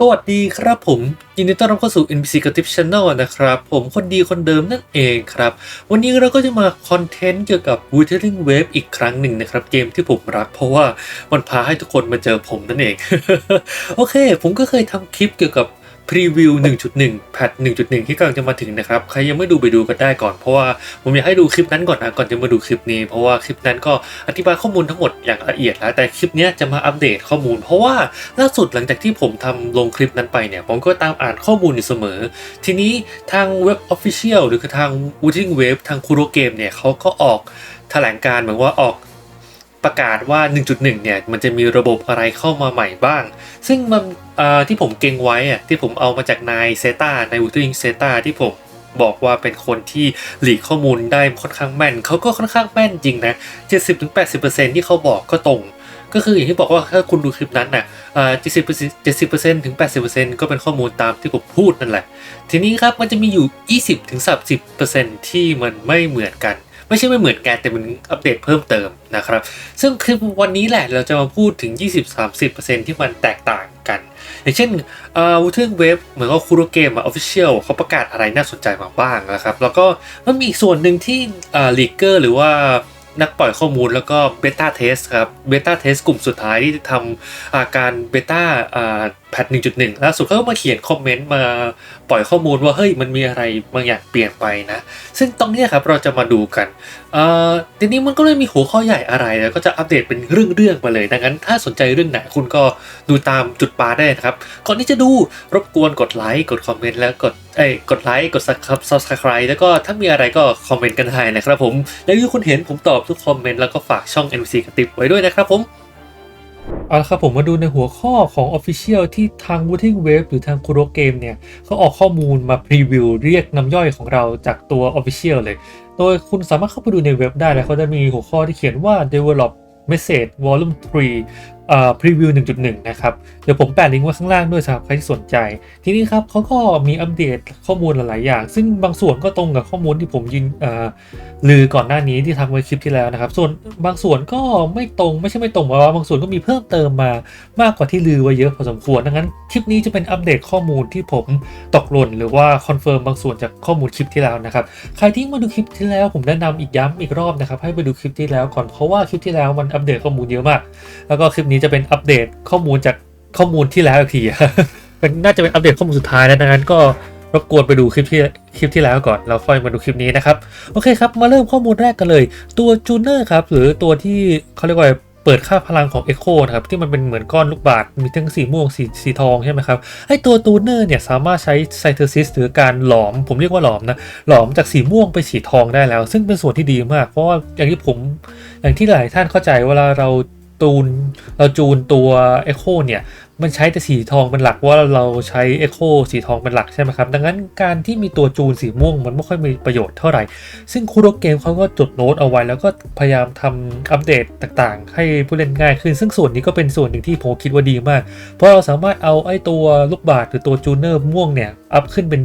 สวัสดีครับผม ยินดีต้อนรับเข้าสู่ NPC g o t i p Channel นะครับ ผมคนดีคนเดิมนั่นเองครับ วันนี้เราก็จะมาคอนเทนต์เกี่ยวกับ Wuthering Wave อีกครั้งหนึ่งนะครับ เกมที่ผมรักเพราะว่ามันพาให้ทุกคนมาเจอผมนั่นเอง โอเค ผมก็เคยทำคลิปเกี่ยวกับ พรีวิว 1.1 แพท 1.1 ที่กำลังจะมาถึงนะครับ ใครยังไม่ดูไปดูกันได้ก่อน เพราะว่าผมอยากให้ดูคลิปนั้นก่อนนะ ก่อนจะมาดูคลิปนี้ เพราะว่าคลิปนั้นก็อธิบายข้อมูลทั้งหมดอย่างละเอียดแล้ว แต่คลิปนี้จะมาอัปเดตข้อมูล เพราะว่าล่าสุดหลังจากที่ผมทำลงคลิปนั้นไปเนี่ย ผมก็ตามอ่านข้อมูลอยู่เสมอ ทีนี้ทางเว็บ Official หรือทาง Wooting Wave ทางคูโรเกมเนี่ยเขาก็ออกแถลงการณ์เหมือนว่าออก ประกาศว่า 1.1 เนี่ย มันจะมีระบบอะไรเข้ามาใหม่บ้าง ซึ่งมันที่ผมเก่งไว้อะที่ผมเอามาจากนายเซตาใน Wooting Zeta ที่ผมบอกว่าเป็นคนที่หลีกข้อมูลได้ค่อนข้างแม่น เขาก็ค่อนข้างแม่นจริงนะ 70-80%ที่เขาบอกก็ตรง ก็คืออย่างที่บอกว่าถ้าคุณดูคลิปนั้นน่ะอ่า70% 70%ถึง 80%ก็เป็นข้อมูลตามที่ผมพูดนั่นแหละ ทีนี้ครับมันจะมีอยู่ 20-30%ที่มันไม่เหมือนกัน ไม่ใช่ไม่เหมือนกันแต่มันอัปเดตเพิ่มเติมนะครับ ซึ่งคลิปวันนี้แหละเราจะมาพูดถึง 20-30%ที่มันแตกต่างกัน อย่างเช่นอ่าวูเทิงเว็บเหมือนกับคูโรเกมอออฟฟิเชียลเขาประกาศอะไรน่าสนใจมาบ้างนะครับ แล้วก็มันมีอีกส่วนหนึ่งที่อ่าลีกเกอร์หรือว่านักปล่อยข้อมูลแล้วก็เบต้าเทสครับเบต้าเทสกลุ่มสุดท้ายที่ทำอาการเบต้าอ่าแพท1.1ล่าสุดเขาก็มาเขียนคอมเมนต์มาปล่อยข้อมูลว่าเฮ้ยมันมีอะไรบางอย่างเปลี่ยนไปนะ ซึ่งตรงนี้ครับเราจะมาดูกันเอ่อทีนี้มันก็เลยมีหัวข้อใหญ่อะไรแล้วก็จะอัปเดตเป็นเรื่องๆมาเลย ดังนั้นถ้าสนใจเรื่องไหนคุณก็ดูตามจุดปลาได้นะครับ ก่อนที่จะดูรบกวนกดไลค์กดคอมเมนต์แล้วกดเอ้กดไลค์กดซับสไคร b e แล้วก็ถ้ามีอะไรก็คอมเมนต์กันได้นะครับผม แล้วที่คุณเห็นผมตอบทุกคอมเมนต์แล้วก็ฝากช่อง NC กระติบไว้ด้วยนะครับผม เอาละครับผมมาดูในหัวข้อของ Official ที่ทาง Wooting Wave หรือทางคุโรเกมเนี่ยเขาออกข้อมูลมาพรีวิวเรียกน้ำย่อยของเราจากตัว Official เลย โดยคุณสามารถเข้าไปดูในเว็บได้แล้วเขาจะมีหัวข้อที่เขียนว่า Develop Message Volume 3 อ่า Preview 1.1 นะครับ เดี๋ยวผมแปะลิงก์ไว้ข้างล่างด้วยสำหรับใครที่สนใจ ทีนี้ครับเขาก็มีอัปเดตข้อมูลหลาย ๆ อย่าง ซึ่งบางส่วนก็ตรงกับข้อมูลที่ผมยินอ่าลือก่อนหน้านี้ที่ทำไว้คลิปที่แล้วนะครับ ส่วนบางส่วนก็ไม่ตรงไม่ใช่ไม่ตรงแต่ว่าบางส่วนก็มีเพิ่มเติมมามากกว่าที่ลือไว้เยอะพอสมควร ดังนั้นคลิปนี้จะเป็นอัปเดตข้อมูลที่ผมตกหล่นหรือว่าคอนเฟิร์มบางส่วนจากข้อมูลคลิปที่แล้วนะครับ ใครที่มาดูคลิปที่แล้วผมแนะนำอีกย้ำอีกรอบนะครับให้ไปดูคลิปที่แล้วก่อนเพราะว่าคลิปที่แล้วมันอัปเดตข้อมูลเยอะมาก แล้วก็คลิปนี้จะเป็นอัปเดตข้อมูลจากข้อมูลที่แล้วอีกทีเป็นน่าจะเป็นอัปเดตข้อมูลสุดท้ายแล้วดังนั้นก็รบกวนไปดูคลิปที่คลิปที่แล้วก่อนแล้วค่อยมาดูคลิปนี้นะครับ โอเคครับ มาเริ่มข้อมูลแรกกันเลย ตัวจูเนอร์ครับ หรือตัวที่เขาเรียกว่าเปิดค่าพลังของ Echo นะครับ ที่มันเป็นเหมือนก้อนลูกบาศก์มีทั้งสีม่วงสีสีทองใช่ไหมครับไอตัวตูเนอร์เนี่ยสามารถใช้ไซเทอร์ซิสหรือการหลอม ผมเรียกว่าหลอมนะ หลอมจากสีม่วงไปสีทองได้แล้ว ซึ่งเป็นส่วนที่ดีมาก เพราะว่าอย่างที่ผมอย่างที่หลายท่านเข้าใจเวลาเรา ตูนเราจูนตัว Echo เนี่ย มันใช้แต่สีทองเป็นหลักว่าเราใช้ Echo สีทองเป็นหลักใช่ไหมครับ ดังนั้นการที่มีตัวจูนสีม่วงมันไม่ค่อยมีประโยชน์เท่าไหร่ ซึ่งคูโรเกมเขาก็จดโน้ตเอาไว้ แล้วก็พยายามทำอัปเดตต่างๆ ให้ผู้เล่นง่ายขึ้น ซึ่งส่วนนี้ก็เป็นส่วนหนึ่งที่ผมคิดว่าดีมาก เพราะเราสามารถเอาไอ้ตัวลูกบาศก์หรือตัวจูเนอร์ม่วงเนี่ยอัพขึ้นเป็น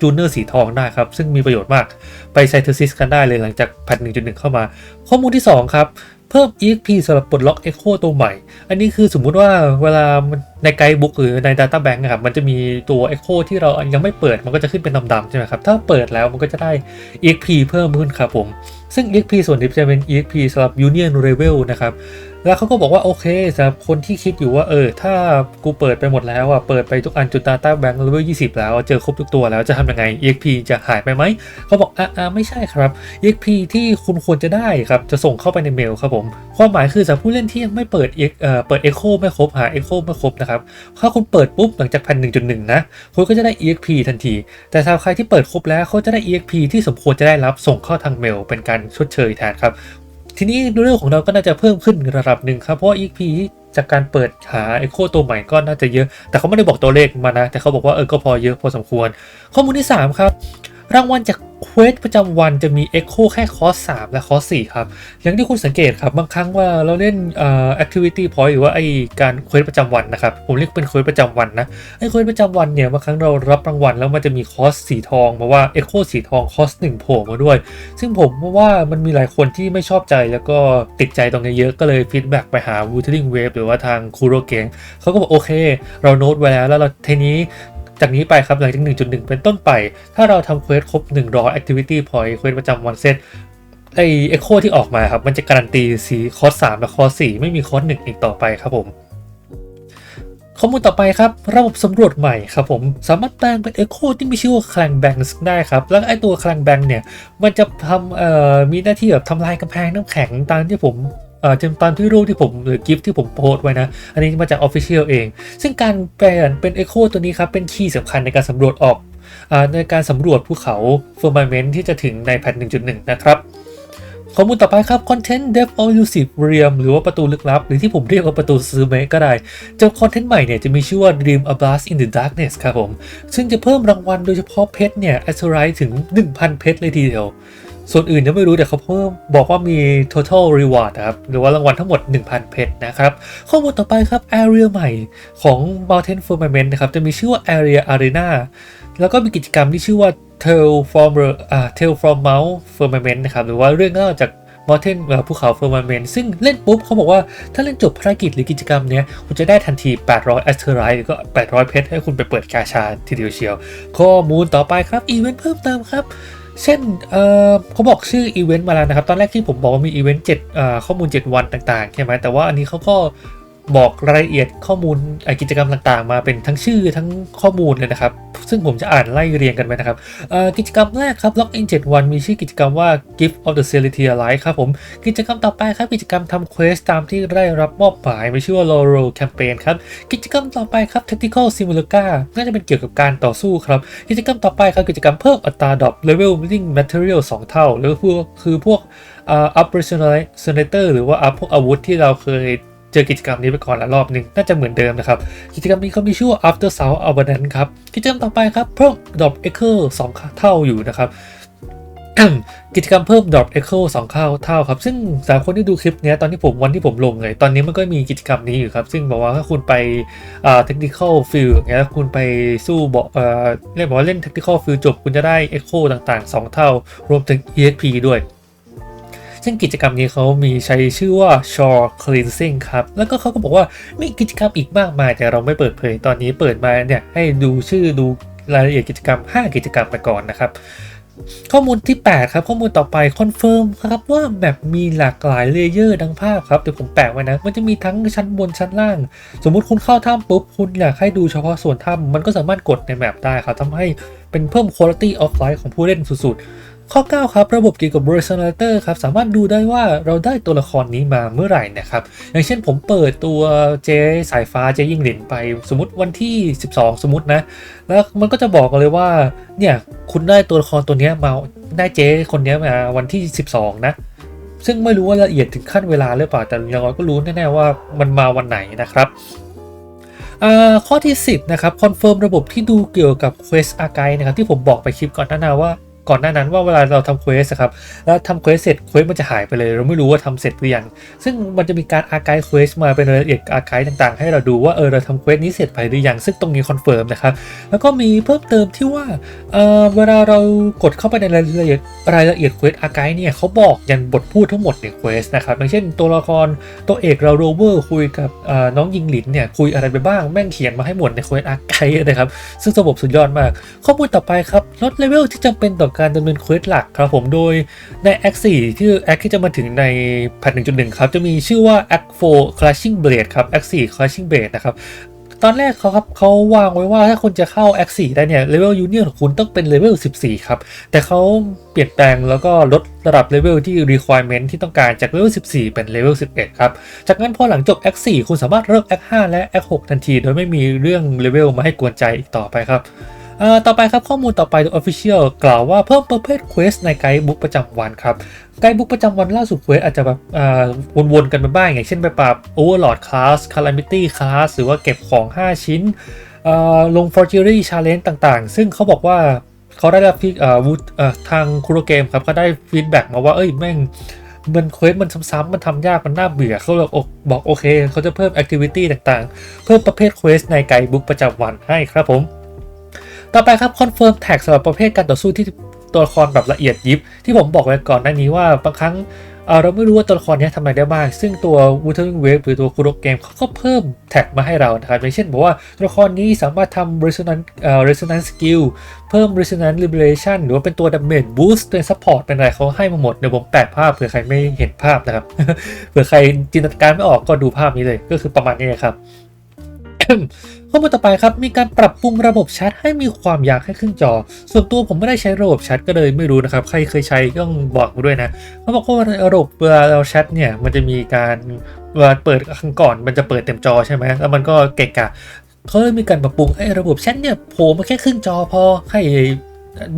จูเนอร์สีทองได้ครับ ซึ่งมีประโยชน์มากไปไซเทอร์ซิสกันได้เลยหลังจากแพท1.1 เข้ามา ข้อมูลที่ 2 ครับ เพิ่ม EXP สำหรับปลดล็อก Echo ตัวใหม่ อันนี้คือสมมุติว่าเวลามัน ในไกด์บุ๊กหรือใน Data Bank นะครับ มันจะมีตัว Echo ที่เรายังไม่เปิด มันก็จะขึ้นเป็นดำๆใช่ไหมครับ ถ้าเปิดแล้วมันก็จะได้ EXP เพิ่มขึ้นครับผม ซึ่ง EXP ส่วนนี้จะเป็น EXP สำหรับ Union Level นะครับ แล้วเขาก็บอกว่าโอเคสำหรับคนที่คิดอยู่ว่าเออ ถ้ากูเปิดไปหมดแล้วอะ เปิดไปทุกอันจุด Data Bank Level 20 แล้ว เจอครบทุกตัวแล้วจะทำยังไง EXP จะหายไปไหม เขาบอกอ่าไม่ใช่ครับ EXP ที่คุณควรจะได้ครับ จะส่งเข้าไปในเมลครับผม ความหมายคือสำหรับผู้เล่นที่ยังไม่เปิดเอ่อเปิด Echo ไม่ครบหา Echo ไม่ครบนะครับถ้าคุณเปิดปุ๊บหลังจากแผ่น 1.1 นะ คุณก็จะได้ EXP ทันที แต่สำหรับใครที่เปิดครบแล้วเขาจะได้ EXP ที่สมควรจะได้รับส่งเข้าทางเมล เป็นการชดเชยแทนครับ ทีนี้เรื่องของเราก็น่าจะเพิ่มขึ้นระดับหนึ่งครับ เพราะ EXP จากการเปิดหา Echo ตัวใหม่ก็น่าจะเยอะ แต่เขาไม่ได้บอกตัวเลขมานะ แต่เขาบอกว่าเออก็พอเยอะพอสมควร ข้อมูลที่ 3 ครับ รางวัลจากเควสประจำวันจะมี Echo แค่คอร์ส3และคอร์ส4ครับ อย่างที่คุณสังเกตครับ บางครั้งว่าเราเล่นเอ่อ activity point หรือว่าไอการเควสประจำวันนะครับ ผมเรียกเป็นเควสประจำวันนะ ไอเควสประจำวันเนี่ย บางครั้งเรารับรางวัลแล้วมันจะมีคอร์สสีทองมาว่า Echo สีทองคอร์ส1โผล่มาด้วย ซึ่งผมว่ามันมีหลายคนที่ไม่ชอบใจแล้วก็ติดใจตรงนี้เยอะก็เลยฟีดแบ็กไปหา Wuthering Wave หรือว่าทางคูโรเกงเขาก็บอกโอเค เราโน้ตไว้แล้วแล้วเราทีนี้ จากนี้ไปครับหลังจาก 1.1 เป็นต้นไป ถ้าเราทำเควสครบ 100 activity point เควสประจำวันเซตไอเอ็กโคที่ออกมาครับมันจะการันตีสีคอร์ส3และคอร์ส4ไม่มีคอร์ส1อีกต่อไปครับผมข้อมูลต่อไปครับ ระบบสำรวจใหม่ครับผม สามารถแปลงเป็น Echo ที่มีชื่อว่า Clang b a n g ได้ครับ แล้วไอตัว Clang Bang เนี่ย มันจะทำเอ่อมีหน้าที่แบบทำลายกำแพงน้ำแข็งตามที่ผม ตามที่รูปที่ผมหรือกิฟที่ผมโพสไว้นะ อันนี้มาจาก Official เอง ซึ่งการแปลงเป็น Echo ตัวนี้ครับ เป็นคีย์สำคัญในการสำรวจออกอในการสำรวจภูเขา Firmament ที่จะถึงในแพท1.1 นะครับข้อมูลต่อไปครับ Content Depth Elusive Realm หรือว่าประตูลึกลับ หรือที่ผมเรียกว่าประตูซูเมก็ได้เจ้าคอนเทนต์ใหม่เนี่ยจะมีชื่อว่า Dream a Blast in the Darkness ครับผม ซึ่งจะเพิ่มรางวัลโดยเฉพาะเพชรเนี่ย a s s u r i ถึง 1,000 เพชรเลยทีเดียว ส่วนอื่นยังไม่รู้แต่เขาเพิ่มบอกว่ามี total reward นะครับ หรือว่ารางวัลทั้งหมด 1,000 เพชรนะครับ ข้อมูลต่อไปครับ area ใหม่ของ Mountain Firmament นะครับ จะมีชื่อว่า area arena แล้วก็มีกิจกรรมที่ชื่อว่า Tale from the- อ่า Tale from Mount Firmament นะครับ หรือว่าเรื่องเล่าจาก Mountain เอ่อภูเขา Firmament ซึ่งเล่นปุ๊บเขาบอกว่าถ้าเล่นจบภารกิจหรือกิจกรรมเนี้ย คุณจะได้ทันที 800 a s t e r i t e ก็ 800 เพชรให้คุณไปเปิดกาชาทีเดียวเชียว ข้อมูลต่อไปครับ อีเวนต์เพิ่มเติมครับ เช่นเออเขาบอกชื่ออีเวนต์มาแล้วนะครับ ตอนแรกที่ผมบอกว่ามีอีเวนต์เจ็ดข้อมูล 7 วันต่างๆใช่ไหมแต่ว่าอันนี้เขาก็ บอกรายละเอียดข้อมูลกิจกรรมต่างๆ มาเป็นทั้งชื่อทั้งข้อมูลเลยนะครับ ซึ่งผมจะอ่านไล่เรียงกันไปนะครับกิจกรรมแรกครับล็อกอิน7วันมีชื่อกิจกรรมว่า Gift of the Celestial Light ครับผม กิจกรรมต่อไปครับ กิจกรรมทำเควสตามที่ได้รับมอบหมายมีชื่อว่า Laurel Campaign ครับ กิจกรรมต่อไปครับ Tactical Simulaca น่าจะเป็นเกี่ยวกับการต่อสู้ครับ กิจกรรมต่อไปครับกิจกรรมเพิ่มอัตราดรอป Level Building Material 2 เท่าหรือพวกคือพวกอ่า Operationalizer หรือว่าพวกอาวุธที่เราเคย เจอกิจกรรมนี้ไปก่อนละรอบหนึ่งน่าจะเหมือนเดิมนะครับ กิจกรรมนี้เขามีชื่อว่า After South Abundance ครับ กิจกรรมต่อไปครับเพิ่ม Drop Echo 2เท่าอยู่นะครับกิจกรรมเพิ่ม Drop Echo 2เท่าเท่าครับ ซึ่งสำหรับคนที่ดูคลิปนี้ตอนที่ผมวันที่ผมลงเลยตอนนี้มันก็มีกิจกรรมนี้อยู่ครับ ซึ่งบอกว่าถ้าคุณไปอ่า technical field อย่างเงี้ยแล้วคุณไปสู้บอกเอ่อเรียกบอกว่าเล่น technical field จบคุณจะได้ Echo ต่างๆ 2 เท่า รวมถึง EXP ด้วย ซึ่งกิจกรรมนี้เขามีใช้ชื่อว่า Shore Cleansing ครับ แล้วก็เขาก็บอกว่ามีกิจกรรมอีกมากมาย แต่เราไม่เปิดเผยตอนนี้เปิดมาเนี่ยให้ดูชื่อดูรายละเอียดกิจกรรม 5 กิจกรรมไปก่อนนะครับข้อมูลที่ 8 ครับข้อมูลต่อไปคอนเฟิร์มครับว่าแบบมีหลากหลายเลเยอร์ดังภาพครับเดี๋ยวผมแปะไว้นะ มันจะมีทั้งชั้นบนชั้นล่าง สมมุติคุณเข้าถ้ำปุ๊บ คุณอยากให้ดูเฉพาะส่วนถ้ำมันก็สามารถกดในแมปได้ครับทำให้เป็นเพิ่ม quality of life ของผู้เล่นสุดๆ ข้อ 9 ครับ ระบบเกี่ยวกับ Personalizer ครับ สามารถดูได้ว่าเราได้ตัวละครนี้มาเมื่อไหร่นะครับ อย่างเช่นผมเปิดตัวเจสายฟ้าเจยิ่งหลินไป สมมติวันที่ 12 สมมตินะ แล้วมันก็จะบอกเลยว่า เนี่ย คุณได้ตัวละครตัวนี้มาได้เจคนนี้มาวันที่ 12 นะ ซึ่งไม่รู้ว่าละเอียดถึงขั้นเวลาหรือเปล่า แต่อย่างน้อยก็รู้แน่ๆว่ามันมาวันไหนนะครับอ่าข้อที่ 10 นะครับ คอนเฟิร์มระบบที่ดูเกี่ยวกับ Quest Archive นะครับที่ผมบอกไปคลิปก่อนหน้านาว่า ก่อนหน้านั้นว่าเวลาเราทำเควสครับแล้วทำเควสเสร็จเควสมันจะหายไปเลย เราไม่รู้ว่าทำเสร็จหรือยังซึ่งมันจะมีการอาร์ไกด์เควสมาเป็นรายละเอียดอาร์ไกด์ต่างๆ ให้เราดูว่าเออเราทำเควสนี้เสร็จไปหรือยังซึ่งตรงนี้คอนเฟิร์มนะครับแล้วก็มีเพิ่มเติมที่ว่าเออเวลาเรากดเข้าไปในรายละเอียดรายละเอียดเควสอาร์ไกด์เนี่ยเขาบอกยันบทพูดทั้งหมดในเควสนะครับอย่างเช่น ตัวละครตัวเอกเราโรเวอร์คุยกับน้องยิงหลินเนี่ยคุยอะไรไปบ้างแม่งเขียนมาให้หมดในเควสอาร์ไกด์นะครับซึ่งระบบสุดยอดมาก ข้อมูลต่อไปครับลดเลเวลที่จำเป็นต่อการดำเนินเควสหลักครับผมโดยใน Act 4ที่ Act ที่จะมาถึงในแพท1.1ครับ จะมีชื่อว่า Act 4 Clashing Blade ครับ Act 4 Clashing Blade นะครับตอนแรกเขาครับเขาวางไว้ว่าถ้าคุณจะเข้า Act 4ได้เนี่ยเลเวลยูเนียนของคุณต้องเป็นเลเวล 14 ครับ แต่เขาเปลี่ยนแปลงแล้วก็ลดระดับเลเวลที่ requirement ที่ต้องการจากเลเวล 14 เป็นเลเวล 11 ครับ จากนั้นพอหลังจบ Act 4 คุณสามารถเริ่ม Act 5 และ Act 6 ทันที โดยไม่มีเรื่องเลเวลมาให้กวนใจอีกต่อไปครับ เอ่อต่อไปครับข้อมูลต่อไปโดย Official กล่าวว่าเพิ่มประเภทเควสในไกด์บุ๊กประจำวันครับไกด์บุ๊กประจำวันล่าสุดเควสอาจจะแบบวนๆกันไปบ้างอย่างเช่นไปปราบ Overlord Class Calamity Class หรือว่าเก็บของ 5 ชิ้นลง Forgery Challenge ต่างๆ ซึ่งเขาบอกว่าเขาได้รับฟีดทางคูโรเกมครับเขาได้ฟีดแบ็กมาว่าเอ้ยแม่งมันเควสมันซ้ำๆมันทำยากมันน่าเบื่อเขาเลยบอกโอเค เขาจะเพิ่มแอคทิวิตี้ต่างๆ เพิ่มประเภทเควสในไกด์บุ๊กประจำวันให้ครับผม ต่อไปครับคอนเฟิร์มแท็กสำหรับประเภทการต่อสู้ที่ตัวละครแบบละเอียดยิบ ที่ผมบอกไว้ก่อนหน้านี้ว่าบางครั้งเเราไม่รู้ว่าตัวละครนี้ทำอะไรได้บ้าง ซึ่งตัว w u t e r i n g Wave หรือตัวคุโรเกมเขาก็เพิ่มแท็กมาให้เรานะครับอย่างเช่นบอกว่าตัวละครนี้สามารถทำ resonance เอ่อ resonance skill เพิ่ม resonance liberation หรือว่าเป็นตัว damage boost เป็น support เป็นอะไรเขาให้มาหมด เดี๋ยวผมแปะภาพเผื่อใครไม่เห็นภาพนะครับ เผื่อใครจินตนาการไม่ออกก็ดูภาพนี้เลย ก็คือประมาณนี้ครับ ข้อมูลต่อไปครับ มีการปรับปรุงระบบแชทให้มีความยาวให้ขึ้นจอ ส่วนตัวผมไม่ได้ใช้ระบบแชทก็เลยไม่รู้นะครับ ใครเคยใช้ก็ต้องบอกมาด้วยนะเขาบอกว่าระบบเวลาเราแชทเนี่ย มันจะมีการเวลาเปิดครั้งก่อนมันจะเปิดเต็มจอใช่ไหมแล้วมันก็เกะกะเขาเลยมีการปรับปรุงไอ้ระบบแชทเนี่ยโผล่มาแค่ครึ่งจอพอให้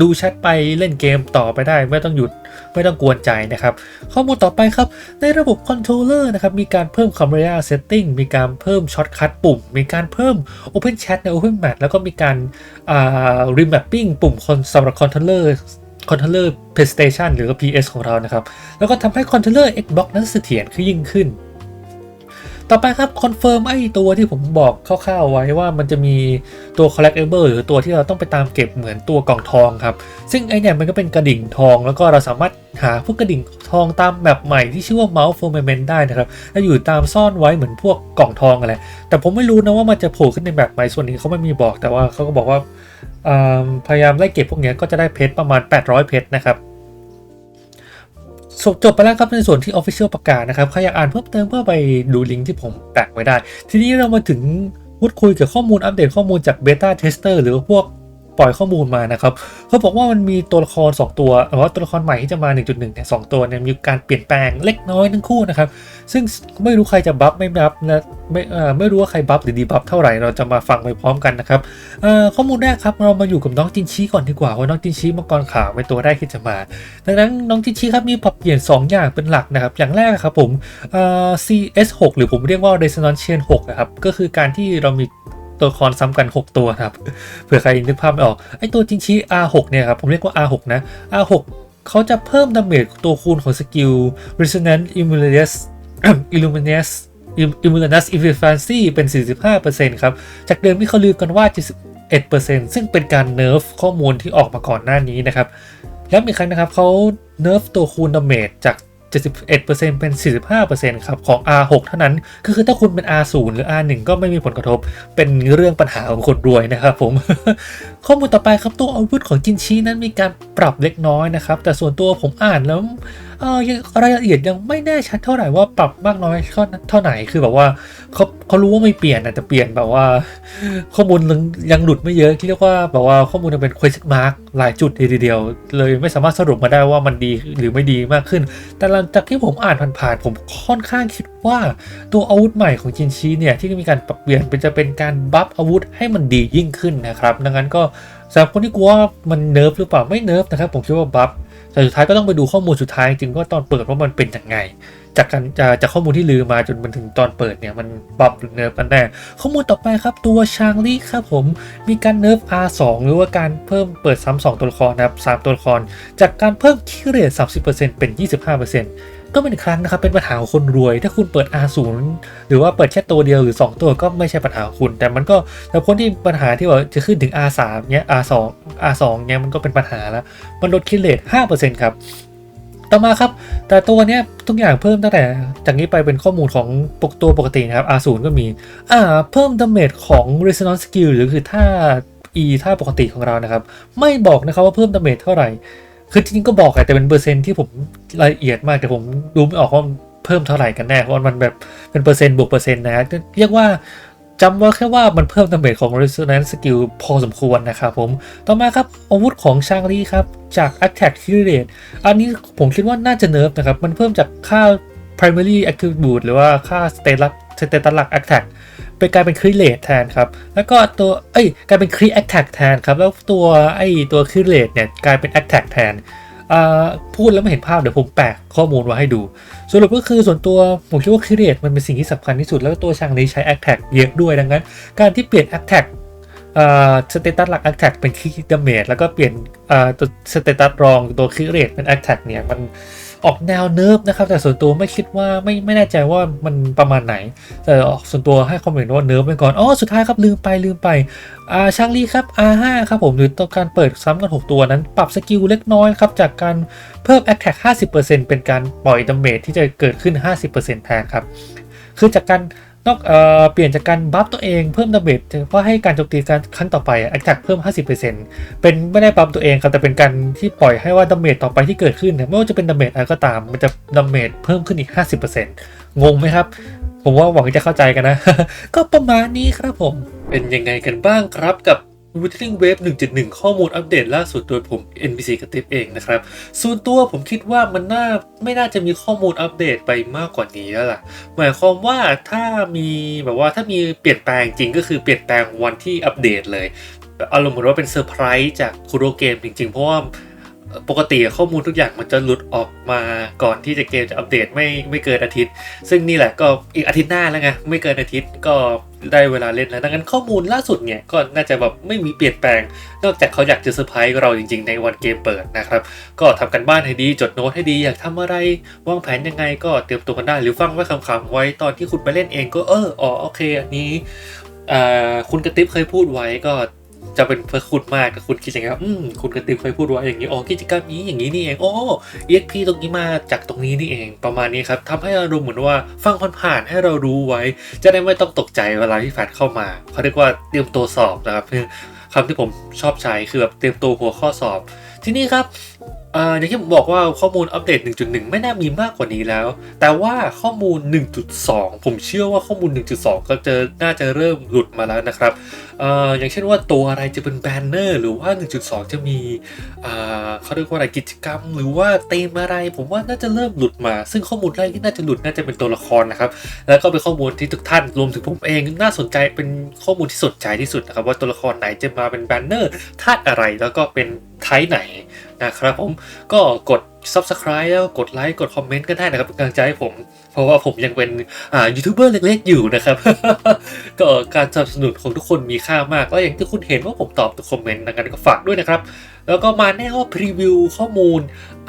ดูแชทไปเล่นเกมต่อไปได้ไม่ต้องหยุดไม่ต้องกวนใจนะครับ ข้อมูลต่อไปครับ ในระบบคอนโทรลเลอร์นะครับ มีการเพิ่ม Camera Setting มีการเพิ่มช็อตคั t ปุ่ม มีการเพิ่ม Open Chat ใน Open Map แล้วก็มีการอ่า Remapping ปุ่มสำหรับคอนโทรลเลอร์คอนโทรลเลอร์ PlayStation หรือ PS ของเรานะครับ แล้วก็ทำให้คอนโทรลเลอร์ Xbox นั้นเสถียรขึ้นยิ่งขึ้น ต่อไปครับคอนเฟิร์มไอ้ตัวที่ผมบอกคร่าวๆไว้ว่ามันจะมีตัว collectible หรือตัวที่เราต้องไปตามเก็บเหมือนตัวกล่องทองครับ ซึ่งไอเนี่ยมันก็เป็นกระดิ่งทอง แล้วก็เราสามารถหาพวกกระดิ่งทองตามแบบใหม่ที่ชื่อว่า Mouse Firmament ได้นะครับแล้วอยู่ตามซ่อนไว้เหมือนพวกกล่องทองอะไรแต่ผมไม่รู้นะว่ามันจะโผล่ขึ้นในแบบใหม่ส่วนนี้เขาไม่มีบอกแต่ว่าเขาก็บอกว่าพยายามไล่เก็บพวกเนี้ยก็จะได้เพชรประมาณ 800 เพชรนะครับ จบไปแล้วครับในส่วนที่ Official ประกาศนะครับ ใครอยากอ่านเพิ่มเติมก็ไปดูลิงก์ที่ผมแปะไว้ได้ ทีนี้เรามาถึงพูดคุยกับข้อมูลอัปเดตข้อมูลจากเบต้าเทสเตอร์หรือพวก ปล่อยข้อมูลมานะครับเขาบอกว่ามันมีตัวละคร 2 ตัวหรือว่าตัวละครใหม่ที่จะมา 1.1เนี่ยสตัวเนี่ยมีการเปลี่ยนแปลงเล็กน้อยทั้งคู่นะครับ ซึ่งไม่รู้ใครจะบัฟไม่บัฟนะไม่เอ่อไม่รู้ว่าใครบัฟหรือดีบัฟเท่าไหร่เราจะมาฟังไปพร้อมกันนะครับเอ่อข้อมูลแรกครับเรามาอยู่กับน้องจินชีก่อนดีกว่าว่าน้องจินชีมังกรขาวเป็นตัวแรกที่จะมา ดังนั้นน้องจินชีครับมีปรับเปลี่ยน 2 อย่างเป็นหลักนะครับ อย่างแรกครับผมเอ่อ CS6 หรือผมเรียกว่า Resonance Chain 6นะครับก็คือการที่เรามี ตัวละครซ้ำกัน 6 ตัวครับ เผื่อใครนึกภาพไม่ออก ไอตัวจินชี R6 เนี่ยครับ ผมเรียกว่า R6 นะ R6 เขาจะเพิ่มดาเมจตัวคูณของสกิล Resonance Illuminous Illuminous Illuminous Efficiency เป็น 45%ครับ จากเดิมที่เขาลือกันว่า 71%ซึ่งเป็นการเนิร์ฟข้อมูลที่ออกมาก่อนหน้านี้นะครับ แล้วอีกครั้งนะครับเขาเนิร์ฟตัวคูณดาเมจจาก 71%เป็น 45%ครับของ R6 เท่านั้น คือถ้าคุณเป็น R0 หรือ R1 ก็ไม่มีผลกระทบ เป็นเรื่องปัญหาของคนรวยนะครับผม ข้อมูลต่อไปครับตัวอาวุธของจินชีนั้นมีการปรับเล็กน้อยนะครับ แต่ส่วนตัวผมอ่านแล้ว ออยังรายละเอียดยังไม่แน่ชัดเท่าไหร่ว่าปรับมากน้อยเท่าไหนคือแบบว่าเขาเขารู้ว่าไม่เปลี่ยนนะแต่เปลี่ยนแบบว่า ข้อมูลยังยังหลุดไม่เยอะที่เรียกว่าแบบว่าข้อมูลยังเป็น question mark หลายจุดทีเดียว เลยไม่สามารถสรุปมาได้ว่ามันดีหรือไม่ดีมากขึ้น แต่หลังจากที่ผมอ่านผ่านๆผมค่อนข้างคิดว่าตัวอาวุธใหม่ของจินชีเนี่ยที่มีการปรับเปลี่ยนเป็นจะเป็นการบัฟอาวุธให้มันดียิ่งขึ้นนะครับ ดังนั้นก็สำหรับคนที่กลัวว่ามันเนิร์ฟหรือเปล่าไม่เนิร์ฟนะครับผมคิดว่าบัฟ แต่สุดท้ายก็ต้องไปดูข้อมูลสุดท้ายจริงว่าตอนเปิดว่ามันเป็นยังไง จากการจากจากข้อมูลที่ลือมาจนมันถึงตอนเปิดเนี่ยมันปรับหรือเนิร์ฟกันแน่ข้อมูลต่อไปครับตัวชางลี่ครับผมมีการเนิร์ฟ R2 หรือว่าการเพิ่มเปิดซ้ำสองตัวละครนะครับสามตัวละคร จากการเพิ่มคิเรท30%เป็น 25% ก็เป็นครั้งนะครับเป็นปัญหาของคนรวย ถ้าคุณเปิด R0 หรือว่าเปิดแค่ตัวเดียวหรือ 2 ตัวก็ไม่ใช่ปัญหาคุณ แต่มันก็สำหรับคนที่ปัญหาที่ว่าจะขึ้นถึง R3 เนี้ย R2 R2 เนี้ยมันก็เป็นปัญหาแล้ว มันลดคิเรท5%ครับต่อมาครับ แต่ตัวเนี้ยทุกอย่างเพิ่มตั้งแต่จากนี้ไปเป็นข้อมูลของปกตัวปกตินะครับ R0 ก็มีอ่าเพิ่มดาเมจของ Resonance Skill หรือคือท่า E ท่าปกติของเรานะครับ ไม่บอกนะครับว่าเพิ่มดาเมจเท่าไหร่ คือจริงก็บอกแต่เป็นเปอร์เซ็นที่ผมรายละเอียดมากแต่ผมดูไม่ออกว่าเพิ่มเท่าไหร่กันแน่เพราะมันแบบเป็นเปอร์เซ็นต์บวกเปอร์เซ็นต์นะ เรียกว่าจำว่าแค่ว่ามันเพิ่มดาเมจของ Resonance Skill พอสมควรนะครับผม ต่อมาครับ อาวุธของชางรีครับ จาก Attack k i l Rate อันนี้ผมคิดว่าน่าจะเนิร์ฟนะครับ มันเพิ่มจากค่า Primary Attribute หรือว่าค่า Status Status หลัก Attack ไปกลายเป็นครีเลตแทนครับ แล้วก็ตัวเอ้ยกลายเป็นครีแอคแท็กแทนครับ แล้วตัวไอ้ตัวครีเลตเนี่ยกลายเป็นแอคแท็กแทนพูดแล้วไม่เห็นภาพเดี๋ยวผมแปะข้อมูลไว้ให้ดู สรุปก็คือส่วนตัวผมคิดว่าครีเลตมันเป็นสิ่งที่สำคัญที่สุด แล้วก็ตัวช่างนี้ใช้แอคแท็กเยอะด้วยดังนั้น การที่เปลี่ยนแอคแท็กสเตตัสหลัก Attack เป็นคิกดเมจแล้วก็เปลี่ยนตัวสเตตัสรองตัวคิกเรทเป็น Attack เนี่ยมัน ออกแนวเนิร์ฟนะครับ แต่ส่วนตัวไม่คิดว่าไม่ไม่แน่ใจว่ามันประมาณไหน แต่ออกส่วนตัวให้คอมเมนต์ว่าเนิร์ฟไปก่อนอ๋อสุดท้ายครับลืมไปลืมไปอ่าชางลีครับ R5 ครับผมหรือต่อการเปิดซ้ำกัน 6 ตัวนั้น ปรับสกิลเล็กน้อยครับ จากการเพิ่ม Attack 50%เป็นการปล่อยดาเมจที่จะเกิดขึ้น 50%แทนครับคือจากการ นอกเอ่อเปลี่ยนจากการบัฟตัวเองเพิ่มดาเมจเพื่อให้การโจมตีการครั้งต่อไปแอคแท็กเพิ่ม 50%เป็นไม่ได้บัฟตัวเองครับแต่เป็นการที่ปล่อยให้ว่าดาเมจต่อไปที่เกิดขึ้นเนี่ยไม่ว่าจะเป็นดาเมจอะไรก็ตาม มันจะดาเมจเพิ่มขึ้นอีก 50%งงไหมครับ ผมว่าหวังจะเข้าใจกันนะ ก็ประมาณนี้ครับผมเป็นยังไงกันบ้างครับกับ w i t h e r i n g Wave 1.1 ข้อมูลอัปเดตล่าสุดโดยผม NBC กระติบเองนะครับ ส่วนตัวผมคิดว่ามันน่าไม่น่าจะมีข้อมูลอัปเดตไปมากกว่านี้แล้วล่ะ หมายความว่าถ้ามีแบบว่าถ้ามีเปลี่ยนแปลงจริงก็คือเปลี่ยนแปลงวันที่อัปเดตเลย อารมณ์เหมือนว่าเป็นเซอร์ไพรส์จากคุโรเกมจริงๆ เพราะว่า ปกติข้อมูลทุกอย่างมันจะหลุดออกมาก่อนที่จะเกมจะอัปเดตไม่ไม่เกินอาทิตย์ ซึ่งนี่แหละก็อีกอาทิตย์หน้าแล้วไงไม่เกินอาทิตย์ก็ได้เวลาเล่นแล้วดังนั้นข้อมูลล่าสุดเนี่ยก็น่าจะแบบไม่มีเปลี่ยนแปลง นอกจากเขาอยากจะเซอร์ไพรส์เราจริงๆ ในวันเกมเปิดนะครับ ก็ทำกันบ้านให้ดีจดโน้ตให้ดีอยากทำอะไรวางแผนยังไงก็เตรียมตัวกันได้หรือฟังไว้คำๆไว้ตอนที่คุณไปเล่นเองก็เอออ๋อโอเค อันนี้อ่าคุณกระติบเคยพูดไว้ก็ จะเป็นเพื่อคุณมากถ้าคุณคิดอย่างนี้ครับอืมคุณกระติมเคยพูดว่าอย่างนี้อ๋อกิจกรรมนี้อย่างนี้นี่เองโอ้ EXP ตรงนี้มาจากตรงนี้นี่เองประมาณนี้ครับทำให้อารมณ์เหมือนว่าฟังผ่านๆให้เรารู้ไว้ จะได้ไม่ต้องตกใจเวลาที่แฟนเข้ามาเขาเรียกว่าเตรียมตัวสอบนะครับคำที่ผมชอบใช้คือแบบเตรียมตัวหัวข้อสอบ ที่นี่ครับ อ่าอย่างที่ผมบอกว่าข้อมูลอัปเดต 1.1 ไม่น่ามีมากกว่านี้แล้ว แต่ว่าข้อมูล 1.2 ผมเชื่อว่าข้อมูล 1.2 ก็จะน่าจะเริ่มหลุดมาแล้วนะครับอ่าอย่างเช่นว่าตัวอะไรจะเป็นแบนเนอร์หรือว่า 1.2 จะมีอ่าเขาเรียกว่าอะไรกิจกรรม หรือว่าเตมอะไร ผมว่าน่าจะเริ่มหลุดมา ซึ่งข้อมูลแรกที่น่าจะหลุดน่าจะเป็นตัวละครนะครับ แล้วก็เป็นข้อมูลที่ทุกท่านรวมถึงผมเองน่าสนใจเป็นข้อมูลที่สนใจที่สุดนะครับว่าตัวละครไหนจะมาเป็นแบนเนอร์ธาตุอะไรแล้วก็เป็น ไทป์ไหนนะครับผมก็กด subscribe แล้วกดไลค์กดคอมเมนต์ก็ได้นะครับเป็นกำลังใจให้ผม เพราะว่าผมยังเป็นยูทูบเบอร์เล็กๆอยู่นะครับก็การสนับสนุนของทุกคนมีค่ามากแล้วอย่างที่คุณเห็นว่าผมตอบทุกคอมเมนต์ดังนั้นก็ฝากด้วยนะครับ แล้วก็มาแน่ว่าพรีวิวข้อมูล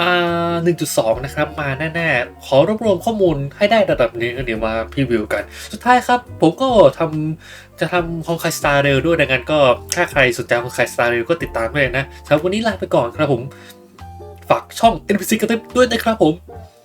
อ่า1.2 นะครับ มาแน่ๆ ขอรวบรวมข้อมูลให้ได้ระดับนี้เดี๋ยวมาพรีวิวกัน สุดท้ายครับ ผมก็ทำ จะทำคอนคายสตาร์เรลด้วยดังนั้นก็ถ้าใครสนใจคอนคายสตาร์เรลก็ติดตามด้วยนะสำหรับวันนี้ลาไปก่อนครับผม ฝากช่อง NPC กระติบด้วยนะครับผม